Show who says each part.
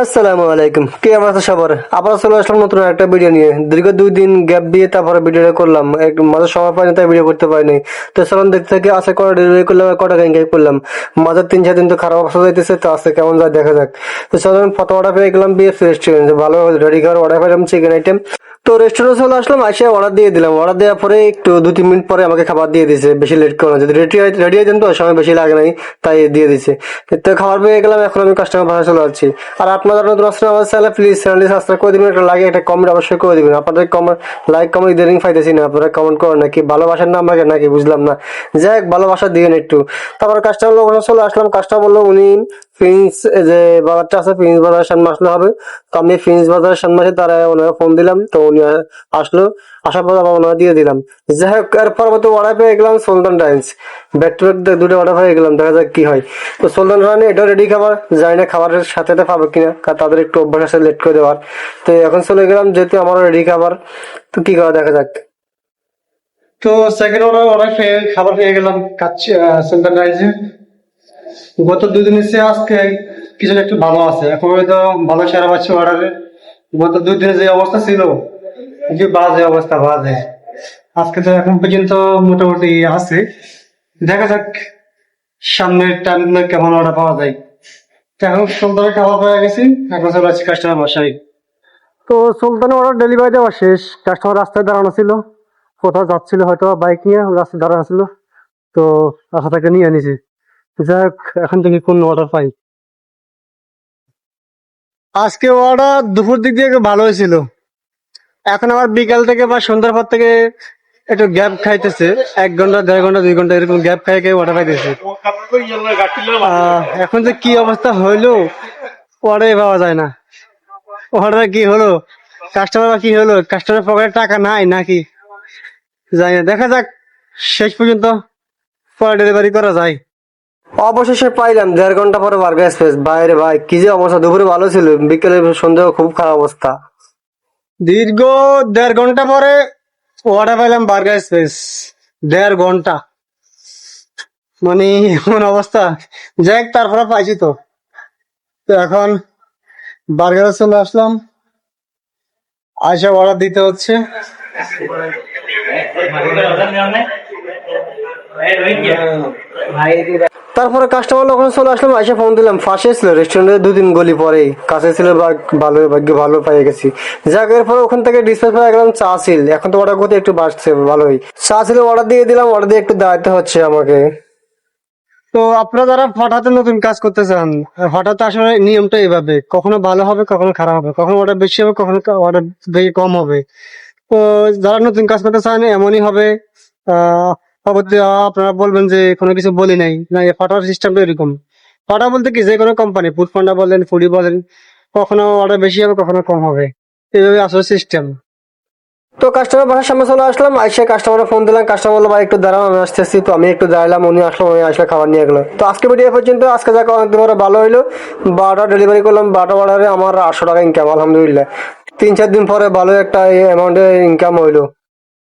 Speaker 1: আসসালামু আলাইকুম। কে অবস্থা সবার? আবার চলে আসলাম নতুন একটা ভিডিও নিয়ে। দীর্ঘ দুই দিন গ্যাপ দিয়ে তারপরে ভিডিওটা করলাম। মাঝে সময় পাইনি, তাই ভিডিও করতে পারিনি। তো চলুন দেখতে থাকি আসে কটা ডেলিভারি করলাম আর কটা গাই করলাম। মাঝে তিন চার দিন তো খারাপ অবস্থা যাইতেছে, তো আজকে কেমন যায় দেখা যাক। তো চলুন ফটো অর্ডার পেয়ে গেলাম বিএফ রেস্টুরেন্ট ভালো রেডি খাবার অর্ডার পেলাম চিকেন আইটেম তো রেস্টুরেন্ট চলে আসলাম আসে অর্ডার দিয়ে দিলাম। অর্ডার দেওয়ার পরে একটু দু, তিন মিনিট পরে আমাকে খাবার দিয়ে দিয়েছে, বেশি লেট করে যদি রেডি রেডি হয়ে তো, সময় বেশি লাগে নাই, তাই দিয়ে দিছে তো খাবার পেয়ে গেলাম, এখন আমি কাস্টমার ভাষা চলে যাচ্ছি। আর আপনারা নতুন আসলে আমার চ্যানেল প্লিজ চ্যানেলটি সাবস্ক্রাইব করে দিবেন, একটা লাগে একটা কমেন্ট অবশ্যই করে দিবেন। আপনাদের কমেন্ট লাইক কমেন্ট ইদানিং পাইতেছি না, আপনারা কমেন্ট করেন নাকি? ভালোবাসার না আমাকে নাকি? বুঝলাম না। যাই হোক, ভালোবাসা দিবেন একটু। তারপর কাস্টমার লোক চলে আসলাম। কাস্টমার বলল, উনি ফিন্স যে বাজারটা আছে ফিন্স বাজারের সামনে আসলে হবে। তো আমি ফিন্স বাজারের সামনে আসে তারা ওনারা ফোন দিলাম, তো উনি আসলো। আসার পর আবার ওনারা দিয়ে দিলাম। যাই হোক এর পরবর্তী অর্ডার পেয়ে গেলাম সুলতান টাইমস ব্যাক দুটো অর্ডার হয়ে গেলাম, দেখা যাক কি হয়। তো সুলতান রানি এটা রেডি খাবার, জানি না খাবারের সাথে সাথে পাবো কিনা, কারণ তাদের একটু অভ্যাস আছে লেট করে দেওয়ার। তো এখন চলে গেলাম, যেহেতু আমারও রেডি খাবার, তো কি করা দেখা যাক।
Speaker 2: তো সেকেন্ড অর্ডার অর্ডার খাবার পেয়ে গেলাম কাচ্চি সেন্টার রাইজে গত দুদিন এসে আজকে কিছু একটু ভালো আছে। এখন হয়তো ভালো সারা পাচ্ছি অর্ডারে গত দুই দিনে যে অবস্থা ছিল যে বাজে অবস্থা, বাজে। আজকে তো এখন পর্যন্ত মোটামুটি আছে। দেখা যাক সামনের টাইমগুলো কেমন অর্ডার পাওয়া যায়। এখন সুন্দর খাবার পেয়ে গেছি। এখন চলে আসছি কাস্টমার বাসায়।
Speaker 1: তো সুলতানের অর্ডার ডেলিভারি দেওয়া শেষ। কাস্টমার রাস্তায় দাঁড়ানো ছিল। কোথাও যাচ্ছিল হয়তো বাইক নিয়ে রাস্তায় দাঁড়ানো ছিল। তো রাস্তা থেকে নিয়ে নিছি। যাই হোক এখন থেকে কোন অর্ডার পাই? আজকে অর্ডার দুপুর দিক দিয়ে ভালো হয়েছিল। এখন আবার বিকাল থেকে বা সন্ধ্যার পর থেকে একটু গ্যাপ খাইতেছে। এক ঘণ্টা, দেড় ঘণ্টা, দুই ঘণ্টা এরকম গ্যাপ খাই খাই অর্ডার পাইতেছে। এখন যে কি অবস্থা হইল অর্ডারই পাওয়া যায় না। অর্ডার কি হলো? কাস্টমার কি হলো? কাস্টমার পকেটে টাকা নাই নাকি? জানি না দেখা যাক। শেষ পর্যন্ত পরে ডেলিভারি করা যায়। অবশেষে পাইলাম দেড় ঘণ্টা পরে বার্গার স্পেস বাইরে ভাই কি যে অবস্থা দুপুরে ভালো ছিল বিকেলে সন্ধ্যে খুব খারাপ অবস্থা দীর্ঘ দেড় ঘণ্টা পরে অর্ডার পাইলাম বার্গার স্পেস দেড় ঘণ্টা মানে এমন অবস্থা যাই হোক, তারপরে পাইছি তো তো এখন বার্গারে চলে আসলাম আইসা অর্ডার দিতে হচ্ছে তারপরে কাস্টমার ওখানে চলে আসলাম আইসা ফোন দিলাম। ফাঁসে ছিল রেস্টুরেন্টের দুদিন গলি পরেই কাছে ছিল ভালো, ভাগ্য ভালো পেয়ে গেছি। যাক, এরপরে ওখান থেকে ডিসপ্যাচ পেয়ে গেলাম চা ছিল। এখন তো অর্ডার করতে একটু বাড়ছে, ভালোই। চা ছিল অর্ডার দিয়ে দিলাম অর্ডার দিয়ে একটু দাঁড়াতে হচ্ছে আমাকে। তো আপনারা যারা হঠাৎ নতুন কাজ করতে চান, হঠাৎ আসলে নিয়মটা এইভাবে, কখনো ভালো হবে, কখনো খারাপ হবে। কখনো অর্ডার বেশি হবে, কখনো অর্ডার কম হবে। তো যারা নতুন কাজ করতে চান, এমনই হবে। আপনারা বলবেন যে কোনো কিছু বলি নাই। না, এই ফাটার সিস্টেমটা এরকম। ফাটা বলতে কি? যে কোনো কোম্পানি ফুড পান্ডা বলেন ফুডি বলেন, কখনো অর্ডার বেশি হবে, কখনো কম হবে। এইভাবে আসলে সিস্টেম তো কাস্টমার বাসার সামনে চলে আসলাম, আইসে কাস্টমার ফোন দিলাম কাস্টমার বলল, ভাই, একটু দাঁড়াও, আমি আসতেছি। তো আমি একটু দাঁড়ালাম উনি আসলো, উনি আসলে খাবার নিয়ে গেলো। তো আজকে ভিডিও পর্যন্ত। আজকে যাক অনেক ভালো হইল। বারোটা ডেলিভারি করলাম, বারোটা অর্ডারে আমার আটশো টাকা ইনকাম আলহামদুলিল্লাহ। তিন চার দিন পরে ভালো একটা অ্যামাউন্টে ইনকাম হইল।